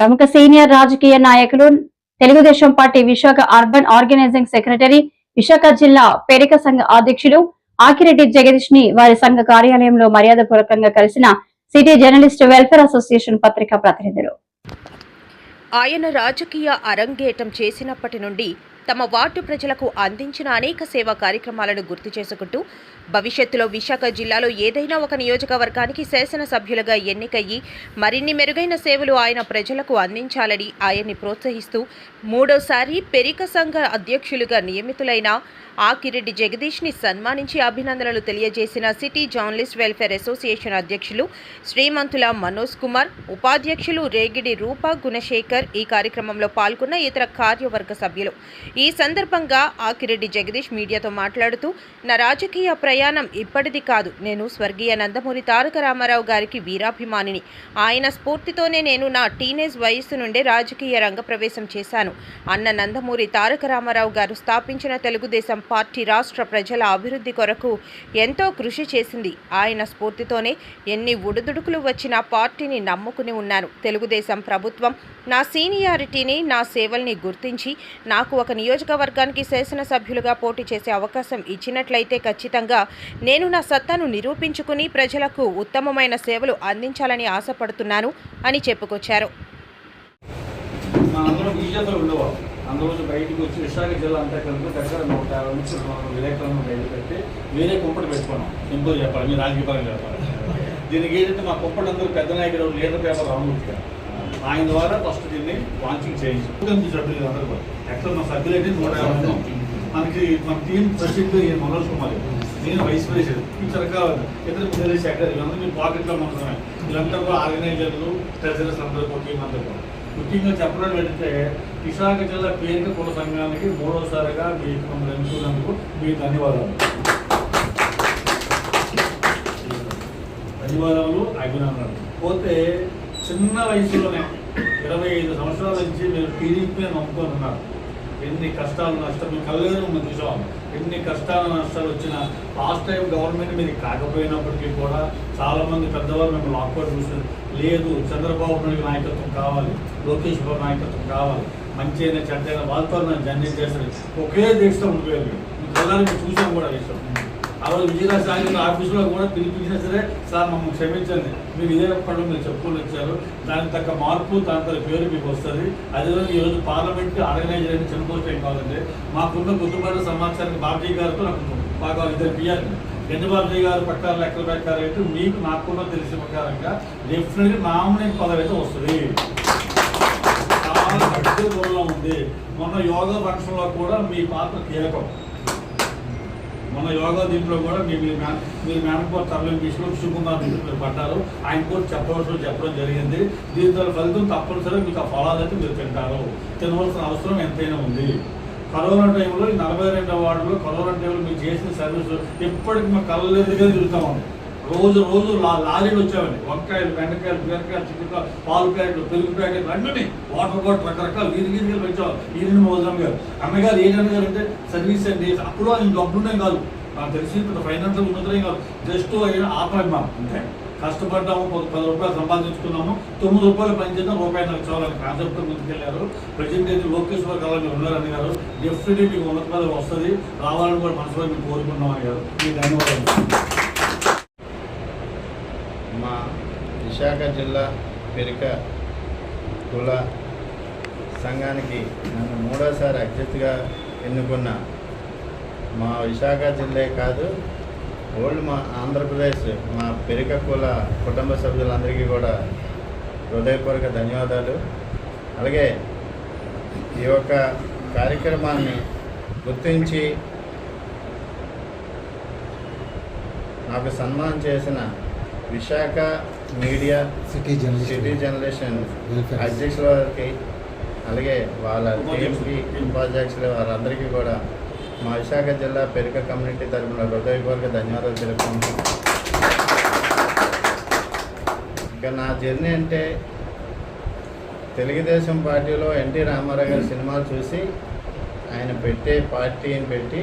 ప్రముఖ సీనియర్ రాజకీయ నాయకులు Telugu Desam party Visakha urban organising secretary Visakha జిల్లా పేరిక సంఘ అధ్యక్షులు ఆకిరెడ్డి జగదీష్ని వారి సంఘ కార్యాలయంలో మర్యాదపూర్వకంగా కలిసిన సిటీ జర్నలిస్ట్ వెల్ఫేర్ అసోసియేషన్ పత్రికా ప్రతినిధులు. ఆయన రాజకీయ అరంగేటం చేసినప్పటి నుండి తమ వార్డు ప్రజలకు అందించిన అనేక సేవా కార్యక్రమాలను గుర్తు చేసుకుంటూ భవిష్యత్తులో విశాఖ జిల్లాలో ఏదైనా ఒక నియోజకవర్గానికి శాసనసభ్యులుగా ఎన్నికయ్యి మరిన్ని మెరుగైన సేవలు ఆయన ప్రజలకు అందించాలని ఆయన్ని ప్రోత్సహిస్తూ మూడోసారి పెరిక సంఘ అధ్యక్షులుగా నియమితులైన ఆకిరెడ్డి జగదీష్ని సన్మానించి అభినందనలు తెలియజేసిన సిటీ జర్నలిస్ట్ వెల్ఫేర్ అసోసియేషన్ అధ్యక్షులు శ్రీమంతుల మనోజ్ కుమార్ ఉపాధ్యక్షులు రేగిడి రూపా గుణశేఖర్ ఈ కార్యక్రమంలో పాల్గొన్న ఇతర కార్యవర్గ సభ్యులు. ఈ సందర్భంగా ఆకిరెడ్డి జగదీష్ మీడియాతో మాట్లాడుతూ నా రాజకీయ ప్రయాణం ఇప్పటిది కాదు. నేను స్వర్గీయ నందమూరి తారక రామారావు గారికి వీరాభిమానిని. ఆయన స్ఫూర్తితోనే నేను నా టీనేజ్ వయస్సు నుండే రాజకీయ రంగ ప్రవేశం చేశాను. అన్న నందమూరి తారక రామారావు గారు స్థాపించిన తెలుగుదేశం పార్టీ రాష్ట్ర ప్రజల అభివృద్ధి కొరకు ఎంతో కృషి చేసింది. ఆయన స్ఫూర్తితోనే ఎన్ని ఉడుదుడుకులు వచ్చినా పార్టీని నమ్ముకుని ఉన్నాను తెలుగుదేశం ప్రభుత్వం నా సీనియారిటీని నా సేవల్ని గుర్తించి నాకు ఒక నియోజకవర్గానికి శాసనసభ్యులుగా పోటీ చేసే అవకాశం ఇచ్చినట్లయితే ఖచ్చితంగా నేను నా సత్తాను నిరూపించుకుని ప్రజలకు ఉత్తమమైన సేవలు అందించాలని ఆశపడుతున్నాను అని చెప్పుకొచ్చారు. మా అందులో బయటకు వచ్చి విశాఖ జిల్లా అంతా కలిపి దగ్గర నూట యాభై నుంచి విలేకరులను బయట వేరే కుంపటి పెట్టుకున్నాం. సింపుల్ చెప్పాలి మీరు రాజకీయ పరంగా చెప్పాలి. దీనికి ఏంటంటే మా కుంపటి అందరూ పెద్ద నాయకుడు లీడర్ పేపర్ రామూర్తి గారు ఆయన ద్వారా ఫస్ట్ దీన్ని లాంచింగ్ చేయించాం. సభ్యులు అందరూ కూడా. యాక్చువల్ మా సభ్యులు అయితే నూట యాభై మనకి మన టీం ప్రెసిడెంట్ ఈయన మనోజ్ కుమార్ నేను వైస్ ప్రెసిడెంట్ ఈ సరకాల ఇతర మిలిటరీ సెక్రటరీ వీళ్ళందరూ మీ పాకెట్లో ఉంటున్నాయి వీళ్ళంతా కూడా ఆర్గనైజర్లు ట్రెజరర్స్ అందరూ కూడా టీం కూడా ముఖ్యంగా చెప్పడం ఏంటంటే విశాఖ జిల్లా పేరిక కుల సంఘానికి మూడోసారిగా మీకు మమ్మల్ని ఎన్నుకున్నందుకు మీకు ధన్యవాదాలు. ధన్యవాదాలు అభినందనలు. పోతే చిన్న వయసులోనే ఇరవై ఐదు సంవత్సరాల నుంచి మీరు టీడీపీ నమ్ముకొని ఉన్నారు. ఎన్ని కష్టాలు నష్టం మీ మనం చూసాం ఎన్ని కష్టాలు నష్టాలు వచ్చినా లాస్ట్ టైం గవర్నమెంట్ మీద కాకపోయినప్పటికీ కూడా చాలామంది పెద్దవారు మేము లాక్అవుట్ చూసారు లేదు చంద్రబాబు నాయుడు నాయకత్వం కావాలి లోకేష్ బాబు నాయకత్వం కావాలి. మంచి అయినా చెడ్డ అయినా వాళ్ళతో నన్ను జర్నీ చేస్తారు. ఒకే దీక్షతో ఉండిపోయారు మీ చూసాం కూడా విషయం ఆ రోజు విజయరాజ్ ఆఫీసులో కూడా పిలిపించినా సరే సార్ మమ్మల్ని క్షమించండి. మీరు ఇదే పనులు మీరు చెప్పుకొని వచ్చారు. దానికి తగ్గ మార్పు దాని తగ్గ పేరు మీకు వస్తుంది. అదేవిధంగా ఈరోజు పార్లమెంట్ ఆర్గనైజ్ అయిన చనిపోతే ఏం కావాలంటే మాకున్న గుర్తుపడిన సమాచారానికి బాబీ గారితో నాకు బాగా ఇద్దరు పియ్యాలి గంజబాబీ గారు పట్టాల లెక్కల ప్రకారం అయితే మీకు నాకున్న తెలిసిన ప్రకారంగా డెఫినెట్గా నామినేట్ పదవి అయితే వస్తుంది. చాలా గట్టి దూరంలో ఉంది. మొన్న యోగా ఫంక్షన్లో కూడా మీ పాత్ర కీలకం. మన యోగా దీంట్లో కూడా మీ మీరు మేన మీరు మేనపో తరలింపు విషయంలో సుకుమార్ దీంట్లో మీరు పడ్డారు. ఆయన కూడా చెప్పవలసిన చెప్పడం జరిగింది. దీంతో ఫలితం తప్పనిసరిగా మీకు ఆ ఫలాలు అయితే మీరు తింటారు. తినవలసిన అవసరం ఎంతైనా ఉంది. కరోనా టైంలో ఈ నలభై రెండవ వార్డులో కరోనా టైంలో మీరు చేసిన సర్వీస్ ఎప్పటికీ మా కళ్ళ ఎదురుగా తిరుగుతా రోజు రోజు లారీలు వచ్చామండి వంకాయలు బెండకాయలు బీరకాయలు చిక్కుకాయలు పాలు ప్యాకెట్లు పెరుగు ప్యాకెట్లు అన్నీ వాటర్ బాటిల్ రకరకాల వీరి వీధిగా పెంచాం ఈరిని మోదం గారు అన్నగారు ఏంటన్న గారు అంటే సర్వీస్ అండి అప్పుడు ఆయన డబ్బునే కాదు. నాకు తెలిసి ఇప్పుడు ఫైనాన్షియల్ ఉన్నతనే కాదు. జస్ట్ అయిన ఆత్మాభిమానం అంతే. కష్టపడ్డాము పది పది రూపాయలు సంపాదించుకున్నాము తొమ్మిది రూపాయలు పనిచేద్దాం రూపాయి నాకు చాలని కాన్సెప్ట్ ముందుకెళ్ళారు. ప్రజెంట్ అయితే లోకేష్ గారు అలా ఉన్నారని గారు డెఫినెట్లీ మీకు ఉన్నత పదవి వస్తుంది. రావాలని కూడా మనసులో మేము కోరుకున్నామని గారు మీకు ధన్యవాదాలు మా విశాఖ జిల్లా పెరిక కుల సంఘానికి నన్ను మూడోసారి అధ్యక్షుగా ఎన్నుకున్న మా విశాఖ జిల్లే కాదు ఓల్డ్ మా ఆంధ్రప్రదేశ్ మా పెరిక కుల కుటుంబ సభ్యులందరికీ కూడా హృదయపూర్వక ధన్యవాదాలు. అలాగే ఈ యొక్క కార్యక్రమాన్ని గుర్తించి నాకు సన్మానం చేసిన Visakha media city journalist city generation అధ్యక్షుల వారికి అలాగే వాళ్ళ టీంకి ఉపాధ్యక్షులు వారందరికీ కూడా మా విశాఖ జిల్లా పెరిక కమ్యూనిటీ తరఫున హృదయపూర్వక ధన్యవాదాలు తెలుపుకుంటున్నాం ఇక నా జర్నీ అంటే తెలుగుదేశం పార్టీలో ఎన్టీ రామారావు గారి సినిమాలు చూసి ఆయన పెట్టే పార్టీని పెట్టి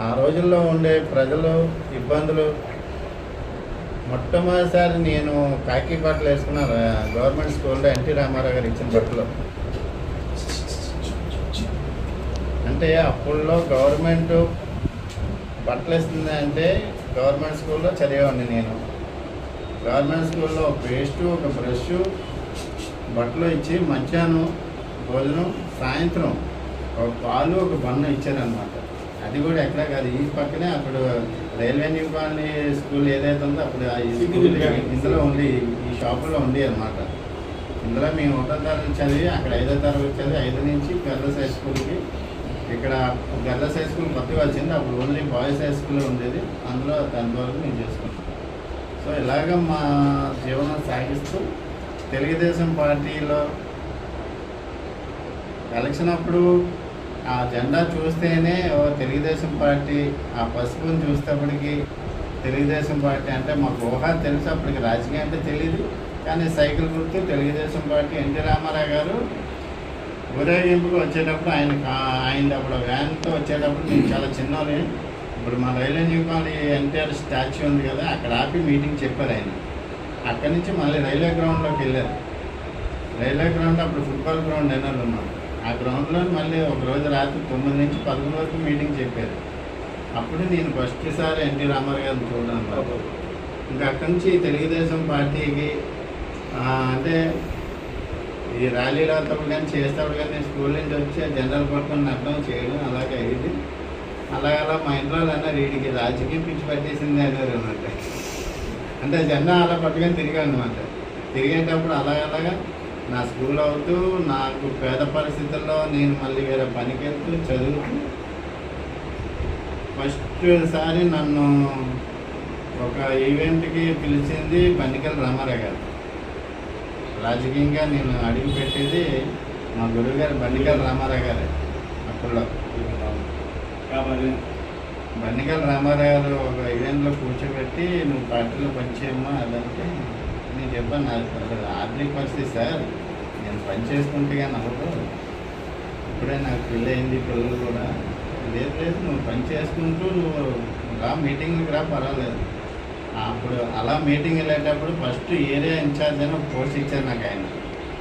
ఆ రోజుల్లో ఉండే ప్రజలు ఇబ్బందులు మొట్టమొదటిసారి నేను కాకి బట్టలు వేసుకున్నాను గవర్నమెంట్ స్కూల్లో ఎన్టీ రామారావు గారు ఇచ్చిన బట్టలు. అంటే అప్పుల్లో గవర్నమెంట్ బట్టలు ఇస్తుంది అంటే గవర్నమెంట్ స్కూల్లో చదివేవాడిని నేను. గవర్నమెంట్ స్కూల్లో ఒక పేస్ట్ ఒక బ్రష్ బట్టలు ఇచ్చి మధ్యాహ్నం భోజనం సాయంత్రం ఒక పాలు ఒక బన్ను ఇచ్చారనమాట అది కూడా ఎక్కడ కాదు. ఈ పక్కనే అప్పుడు రైల్వే న్యూ కాలనీ స్కూల్ ఏదైతే ఉందో అప్పుడు ఆ స్కూల్ ఇందులో ఉండి ఈ షాపులో ఉంది అనమాట ఇందులో మేము ఒకటో తరగతి చదివి అక్కడ ఐదో తరగతి చదివి ఐదు నుంచి గర్ల్స్ హై స్కూల్కి ఇక్కడ గర్ల్స్ హై స్కూల్ కొత్తగా వచ్చింది. అప్పుడు ఓన్లీ బాయ్స్ హై స్కూల్ ఉండేది. అందులో టెన్త్ వరకు మేము చేసుకున్నాం సో ఇలాగ మా జీవనం సాగిస్తూ తెలుగుదేశం పార్టీలో ఎలక్షన్ అప్పుడు ఆ జెండా చూస్తేనే ఓ తెలుగుదేశం పార్టీ ఆ పసుపుని చూసేటప్పటికి తెలుగుదేశం పార్టీ అంటే మాకు ఊహ తెలుసు అప్పటికి రాజకీయం అంటే తెలియదు కానీ సైకిల్ గుర్తు తెలుగుదేశం పార్టీ ఎన్టీ రామారావు గారు ఊరేగింపుకు వచ్చేటప్పుడు ఆయన ఆయన అప్పుడు వ్యాన్తో వచ్చేటప్పుడు నేను చాలా చిన్నోని ఇప్పుడు మా రైల్వే న్యూకాల్ ఎన్టీఆర్ స్టాచ్యూ ఉంది కదా అక్కడ ఆపి మీటింగ్ చెప్పారు ఆయన. అక్కడి నుంచి మళ్ళీ రైల్వే గ్రౌండ్లోకి వెళ్ళారు. రైల్వే గ్రౌండ్ అప్పుడు ఫుట్బాల్ గ్రౌండ్ ఎన్నోళ్ళు ఉన్నాం ఆ గ్రౌండ్లో మళ్ళీ ఒక రోజు రాత్రి తొమ్మిది నుంచి పదకొండు వరకు మీటింగ్ చెప్పారు. అప్పుడు నేను ఫస్ట్ సారి ఎన్టీ రామారావు గారిని చూడడం ఇంకా అక్కడి నుంచి తెలుగుదేశం పార్టీకి అంటే ఈ ర్యాలీలు అవుతాడు కానీ చేస్తాడు కానీ స్కూల్ నుంచి వచ్చి ఆ జనరల్ పట్టుకొని అర్థం చేయడం అలాగే అయ్యింది అలాగ అలా మా ఇంట్లో వాళ్ళు వీడికి రాజకీయం పిచ్చి పట్టేసింది అన్నారు అనమాట అంటే జెండా అలా పట్టుకొని తిరిగాను అనమాట తిరిగేటప్పుడు అలాగలాగా నా స్కూల్ అవుతూ నాకు పేద పరిస్థితుల్లో నేను మళ్ళీ వేరే పనికి వెళ్తూ చదువుతూ ఫస్ట్ సారి నన్ను ఒక ఈవెంట్కి పిలిచింది బండికల్ రామారావు గారు. రాజకీయంగా నేను అడుగు పెట్టేది మా గురువు గారు బండికల్ రామారావు గారు అప్పుల్లో కాబట్టి బండికల్ రామారావు గారు ఒక ఈవెంట్లో కూర్చోబెట్టి నువ్వు పార్టీలో పనిచేయమ్మా అదంటే నేను చెప్పాను నాకు అసలు ఆర్థిక పరిస్థితి సార్ నేను పని చేసుకుంటే కానీ అవ్వదు. ఇప్పుడే నాకు పెళ్ళి అయింది పిల్లలు కూడా. లేదు లేదు నువ్వు పని చేసుకుంటూ నువ్వు రా మీటింగ్కి రా పర్వాలేదు. అప్పుడు అలా మీటింగ్ వెళ్ళేటప్పుడు ఫస్ట్ ఏరియా ఇన్ఛార్జ్ అని ఒక పోస్ట్ ఇచ్చారు నాకు ఆయన.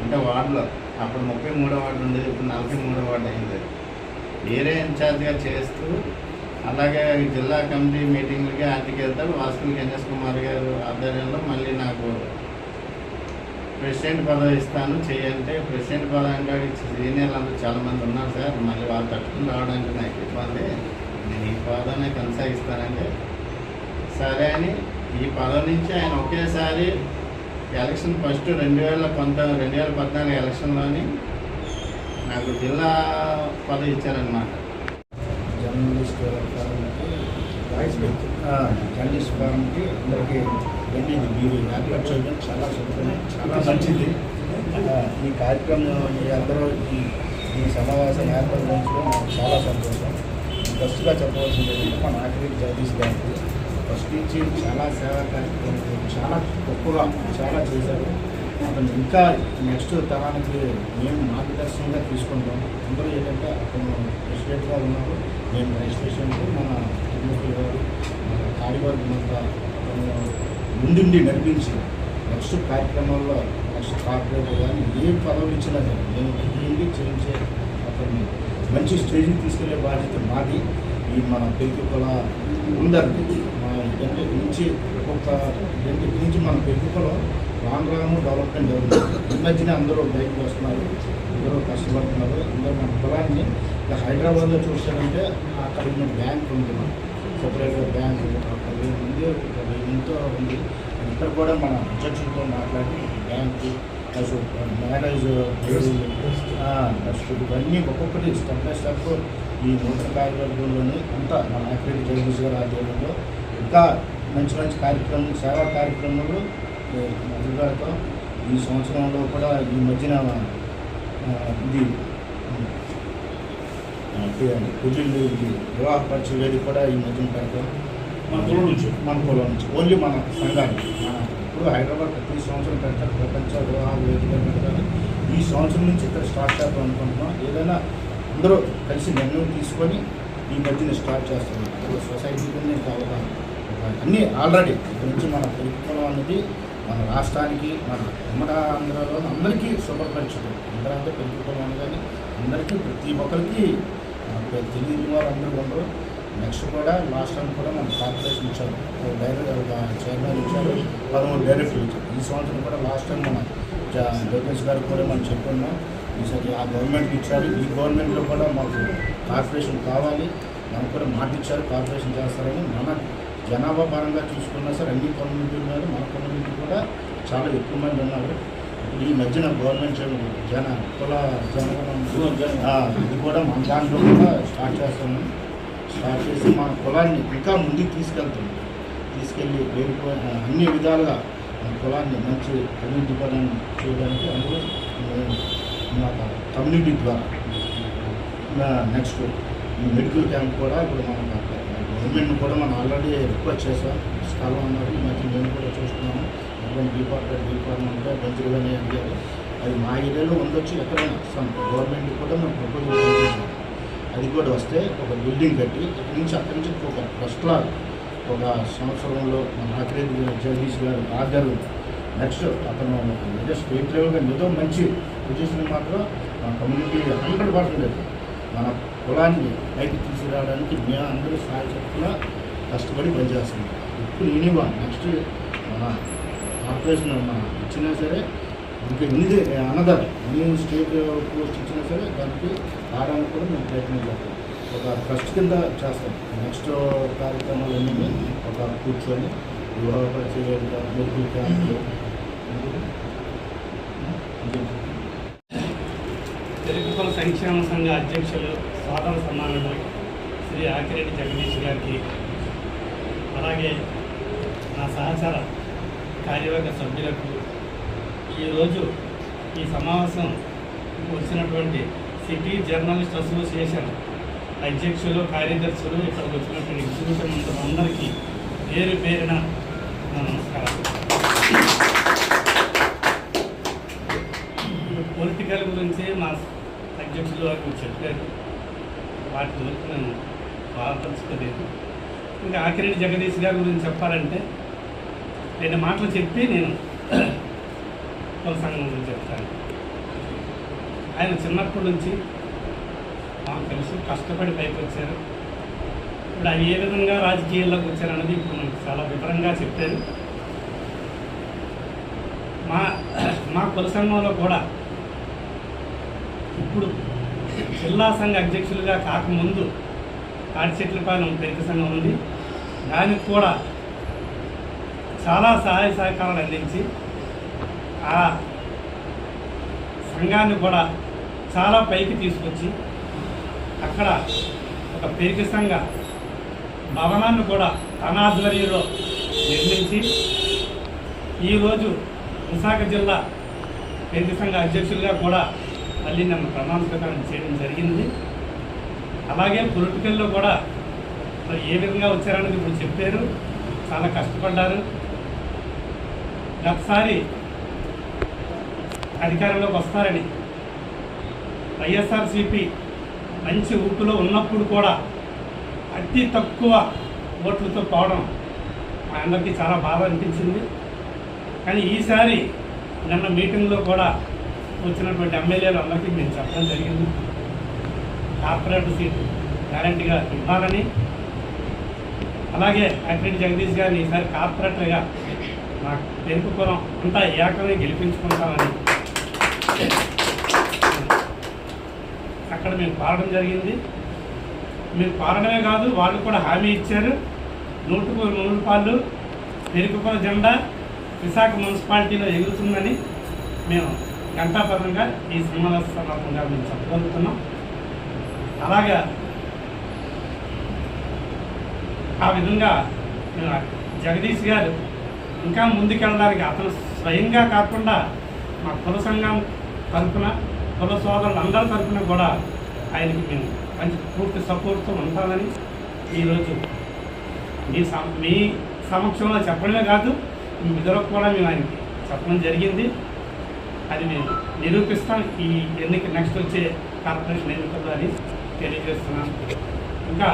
అంటే వార్డులో. అప్పుడు ముప్పై మూడో వార్డు ఉండేది ఇప్పుడు నలభై మూడో వార్డు అయింది. ఏరియా ఇన్ఛార్జ్గా చేస్తూ అలాగే జిల్లా కమిటీ మీటింగ్లకి ఆటికి వెళ్తాడు వాసుకులు గణేష్ కుమార్ గారు ఆధ్వర్యంలో మళ్ళీ నాకు ప్రెసిడెంట్ పదవి ఇస్తాను చేయంటే ప్రెసిడెంట్ పదవి అంటే సీనియర్లు అందరూ చాలామంది ఉన్నారు సార్. మళ్ళీ వాళ్ళు తట్టుకుని రావడానికి నాకు ఇబ్బంది. నేను ఈ పదవినే కొనసాగిస్తానంటే సరే అని ఈ పదవి నుంచి ఆయన ఒకేసారి ఎలక్షన్ ఫస్ట్ రెండు వేల పంతొమ్మిది రెండు వేల పద్నాలుగు ఎలక్షన్లోని నాకు జిల్లా పదవి ఇచ్చారనమాట జర్నలిస్ట్ ఫారంకి జర్నలిస్ట్ ఫారంకి అందరికీ ఏంటి మీరు ఏర్పాటు చేయడం చాలా సంతోషం చాలా మంచిది. ఈ కార్యక్రమం మీ అందరూ ఈ ఈ సమావేశం ఏర్పాటు చేయించడం నాకు చాలా సంతోషం. ఫస్ట్గా చెప్పవలసింది ఏంటంటే మన ఆఖరికి జగదీష్ గారికి ఫస్ట్ నుంచి చాలా సేవా కార్యక్రమాలు చాలా గొప్పగా చాలా చేశారు. అతను ఇంకా నెక్స్ట్ తరానికి మేము మార్గదర్శనంగా తీసుకుంటాం. అందరూ ఏంటంటే అతను ప్రెసిడెంట్గా ఉన్నారు. మేము రిజిస్ట్రేషన్కి మన తిరుమల గారు మన కార్యవర్గం ఉండి ముందుండి నడిపించి నెక్స్ట్ కార్యక్రమాల్లో నెక్స్ట్ కార్పొరేట్ కానీ ఏ పదవులు ఇచ్చినా సరే నేను ముందుండి చేయించే అతన్ని మంచి స్టేజ్కి తీసుకెళ్ళే బాధ్యత మాది. ఈ మన పెళ్ళి ఉందండి అందరికీ మా ఇంటి నుంచి ఒక్కొక్క ఇంటి నుంచి మన పెళ్ళి కులం రాను రాను డెవలప్మెంట్ జరుగుతుంది. ఈ మధ్యనే అందరూ బయటకు వస్తున్నారు అందరూ కష్టపడుతున్నారు అందరూ మన కులాన్ని ఇలా హైదరాబాద్లో చూసారంటే అక్కడ ఉన్న బ్యాంక్ ఉంది. సపరేట్గా బ్యాంక్ అక్కడ ఇక్కడ ఎంతో ఉంది. ఇక్కడ కూడా మన అధ్యక్షులతో మాట్లాడి బ్యాంకు మ్యారేజ్ ట్రస్ట్ ఇవన్నీ ఒక్కొక్కటి స్టెప్ బై స్టెప్ ఈ నూతన కార్యవర్గంలోని అంతా మన యాక్టివిటీ జగదీష్ గారి ఆధ్వర్యంలో ఇంకా మంచి మంచి కార్యక్రమాలు సేవా కార్యక్రమాలు మొదలుపెడతాం ఈ సంవత్సరంలో కూడా ఈ మధ్యన ఇది పెళ్ళిళ్ళు ఇది వివాహ పరిచయ కూడా ఈ మధ్యన పెడతాం మన కులం నుంచి మన కులం నుంచి ఓన్లీ మన సంఘానికి. మన ఇప్పుడు హైదరాబాద్ ప్రతి సంవత్సరం పెడతారు ప్రపంచ వివాహాలు వేదికలు పెడతారు ఈ సంవత్సరం నుంచి ఇక్కడ స్టార్ట్ చేద్దాం అనుకుంటున్నాం. ఏదైనా అందరూ కలిసి నిర్ణయం తీసుకొని ఈ మధ్యన స్టార్ట్ చేస్తున్నాం సొసైటీ కింద ఇంకా అన్నీ ఆల్రెడీ ఇక్కడ నుంచి మన ప్రభుత్వం అనేది మన రాష్ట్రానికి మన ఉమ్మడ ఆంధ్రలో అందరికీ శుభపరిచితం అందరూ అంటే పెరుగుకోవడం కానీ అందరికీ ప్రతి ఒక్కరికి తెలియని వారు అందరూ ఉండరు. నెక్స్ట్ కూడా లాస్ట్ టైం కూడా మన కార్పొరేషన్ ఇచ్చారు ఒక చైర్మన్ ఇచ్చారు పదమూడు డైరెక్టర్లు ఇచ్చారు. ఈ సంవత్సరం కూడా లాస్ట్ టైం మన జ- లోకేష్ గారికి కూడా మనం చెప్పుకున్నాం. ఈసారి ఆ గవర్నమెంట్కి ఇచ్చారు. ఈ గవర్నమెంట్లో కూడా మాకు కార్పొరేషన్ కావాలి. మనకు కూడా మాట ఇచ్చారు కార్పొరేషన్ చేస్తారని మన జనాభా పరంగా చూసుకున్నా సరే అన్ని కమ్యూనిటీల మీద మన కమ్యూనిటీ కూడా చాలా ఎక్కువ మంది ఉన్నారు. ఇప్పుడు ఈ మధ్యన గవర్నమెంట్ జన కుల జనగణం ఇది కూడా మన దాంట్లో కూడా స్టార్ట్ చేస్తున్నాం. చేసి మన కులాన్ని ఇంకా ముందుకు తీసుకెళ్తాం తీసుకెళ్ళి వేరుకో అన్ని విధాలుగా మన కులాన్ని మంచి అభివృద్ధి పరం చేయడానికి అందులో మా కమ్యూనిటీ ద్వారా నెక్స్ట్ మెడికల్ క్యాంప్ కూడా ఇప్పుడు మనం గవర్నమెంట్ కూడా మనం ఆల్రెడీ రిక్వెస్ట్ చేసాం స్థలం అన్నారు. ఈ మధ్య మేము కూడా చూస్తున్నాము. అటువంటి డిపార్ట్మెంట్ డిపార్ట్మెంట్ మంచిగానే అడిగారు అది మా ఏరియాలో ఉండొచ్చు ఎక్కడైనా. గవర్నమెంట్ కూడా మనం ప్రపోజల్ చేస్తున్నాం. అది కూడా వస్తే ఒక బిల్డింగ్ కట్టి అక్కడి నుంచి అక్కడి నుంచి ఒక ఫస్ట్ ఒక సంవత్సరంలో మన ఆఖరి జగదీష్ గారు ఆర్డర్ నెక్స్ట్ అతను ఏదో స్టేట్ లెవెల్గా ఏదో మంచి పొజిషన్ మాత్రం మన కమ్యూనిటీ హండ్రెడ్ పర్సెంటేజ్ మన కులాన్ని పైకి తీసుకురావడానికి మేము అందరూ సాయశక్తిగా కష్టపడి పనిచేస్తున్నాం. ఇప్పుడు నేనేవా నెక్స్ట్ మన కార్పొరేషన్ మన ఇచ్చినా సరే ఇంకా ఎన్ని అనదర్ ఎన్ని స్టేట్ పోస్ట్ ఇచ్చినా సరే దానికి రావడానికి కూడా మేము ప్రయత్నం ఒక ట్రస్ట్ కింద చేస్తాం నెక్స్ట్ కార్యక్రమాలు అన్నీ ఒక కూర్చొని వివాహ పరిచయం మెడికల్ క్యాంపులు తెలుగుకుల సంక్షేమ సంఘ అధ్యక్షులు స్వాతంత్ర సమానుడు శ్రీ ఆకిరెడ్డి జగదీష్ గారికి అలాగే నా సహచర కార్యవర్గ సభ్యులకు ఈరోజు ఈ సమావేశం వచ్చినటువంటి సిటీ జర్నలిస్ట్ అసోసియేషన్ అధ్యక్షులు కార్యదర్శులు ఇక్కడికి వచ్చినటువంటి ఎగ్జిక్యూటివ్ అందరికీ పేరు పేరిన నమస్కారం. పొలిటికల్ గురించి మా అధ్యక్షులు వారికి చెప్పారు. వాటి గురించి నేను బాధపరచుకోలేదు. ఇంకా ఆకిరెడ్డి జగదీష్ గారి గురించి చెప్పాలంటే రెండు మాటలు చెప్పి నేను కుల సంఘం గురించి చెప్తాను. ఆయన చిన్నప్పటి నుంచి మాకు తెలుసు కష్టపడి పైకి వచ్చారు ఇప్పుడు ఆయన ఏ విధంగా రాజకీయాల్లోకి వచ్చారన్నది ఇప్పుడు మనకు చాలా వివరంగా చెప్పారు. మా మా కుల సంఘంలో కూడా ఇప్పుడు జిల్లా సంఘ అధ్యక్షులుగా కాకముందు తాడిచెట్లపాలెం పెద్ద సంఘం ఉంది. దానికి కూడా చాలా సహాయ సహకారాలు అందించి ఆ సంఘాన్ని కూడా చాలా పైకి తీసుకొచ్చి అక్కడ ఒక పెరిక సంఘ భవనాన్ని కూడా తన ఆధ్వర్యంలో నిర్మించి ఈరోజు విశాఖ జిల్లా పెరిక సంఘ అధ్యక్షులుగా కూడా మళ్ళీ నన్ను ప్రమాణ చేయడం జరిగింది. అలాగే పొలిటికల్లో కూడా మరి ఏ విధంగా వచ్చారనేది ఇప్పుడు చెప్పారు. చాలా కష్టపడ్డారు. గతసారి అధికారంలోకి వస్తారని వైఎస్ఆర్సిపి మంచి ఊపులో ఉన్నప్పుడు కూడా అతి తక్కువ ఓట్లతో పోవడం మా అందరికీ చాలా బాధ అనిపించింది. కానీ ఈసారి నిన్న మీటింగ్లో కూడా వచ్చినటువంటి ఎమ్మెల్యేలు అందరికీ మేము చెప్పడం జరిగింది. కార్పొరేట్ సీట్ గ్యారంటీగా ఇవ్వాలని. అలాగే అక్రెడ్ జగదీష్ గారిని ఈసారి కార్పొరేటర్గా మా పెరుకుపురం అంతా ఏకమే గెలిపించుకుంటామని అక్కడ మేము పాడడం జరిగింది. మీరు పాడడమే కాదు వాళ్ళు కూడా హామీ ఇచ్చారు. నూటుకు నూరు రూపాయలు పెరుగుకున్న జెండా విశాఖ మున్సిపాలిటీలో ఎగురుతుందని మేము గంటాపరంగా ఈ శ్రీనివాస సందర్భంగా మేము చెప్పగలుగుతున్నాం. అలాగా ఆ విధంగా జగదీష్ గారు ఇంకా ముందుకెళ్ళడానికి అతను స్వయంగా కాకుండా మా కుల సంఘం తరఫున కుల సోదరులు అందరి తరఫున కూడా ఆయనకి మేము మంచి పూర్తి సపోర్ట్తో ఉంటామని ఈరోజు మీ సమ మీ సమక్షంలో చెప్పడమే కాదు మీ కూడా మేము ఆయనకి చెప్పడం జరిగింది. అది మేము నిరూపిస్తాం. ఈ ఎన్నిక నెక్స్ట్ వచ్చే కార్పొరేషన్ ఎన్నికల్లో అని తెలియజేస్తున్నాం ఇంకా